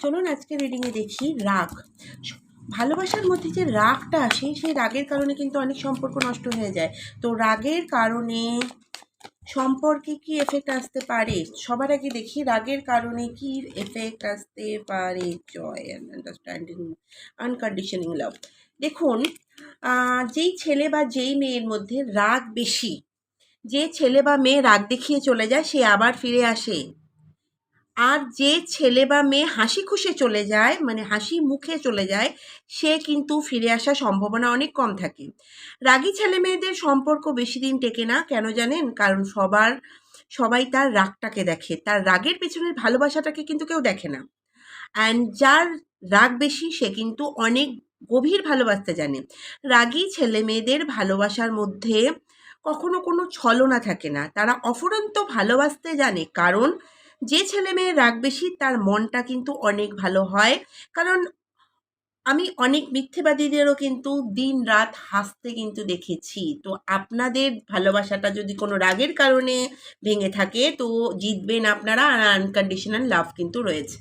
চলুন আজকে রিডিংয়ে দেখি রাগ। ভালোবাসার মধ্যে যে রাগটা আসে, সেই রাগের কারণে কিন্তু অনেক সম্পর্ক নষ্ট হয়ে যায়। তো রাগের কারণে সম্পর্কে কি এফেক্ট আসতে পারে? সবার আগে দেখি রাগের কারণে কি এফেক্ট আসতে পারে। জয় অ্যান্ড আন্ডারস্ট্যান্ডিং আনকন্ডিশনিং লাভ দেখুন যেই ছেলে বা যেই মেয়ের মধ্যে রাগ বেশি, যে ছেলে বা মেয়ে রাগ দেখিয়ে চলে যায়, সে আবার ফিরে আসে। আর যে ছেলে বা মেয়ে হাসি খুশি চলে যায় মানে হাসি মুখে চলে যায়, সে কিন্তু ফিরে আসার সম্ভাবনা অনেক কম থাকে। রাগী ছেলে মেয়েদের সম্পর্ক বেশি দিন টেকে না, কেন জানেন? কারণ সবার, সবাই তার রাগটাকে দেখে। তার রাগের পেছনের ভালোবাসাটাকে কিন্তু কেউ দেখে না। অ্যান্ড যার রাগ বেশি, সে কিন্তু অনেক গভীর ভালোবাসতে জানে। রাগী ছেলে মেয়েদের ভালোবাসার মধ্যে কখনো কোনো ছলনা থাকে না। তারা অফুরন্ত ভালোবাসতে জানে। কারণ যে ছেলে মেয়ের রাগ বেশি, তার মনটা কিন্তু অনেক ভালো হয়। কারণ আমি অনেক মিথ্যেবাদীদেরও কিন্তু দিন রাত হাসতে কিন্তু দেখেছি। তো আপনাদের ভালোবাসাটা যদি কোনো রাগের কারণে ভেঙে থাকে, তো জিতবেন আপনারা। আর আনকন্ডিশনাল লাভ কিন্তু রয়েছে।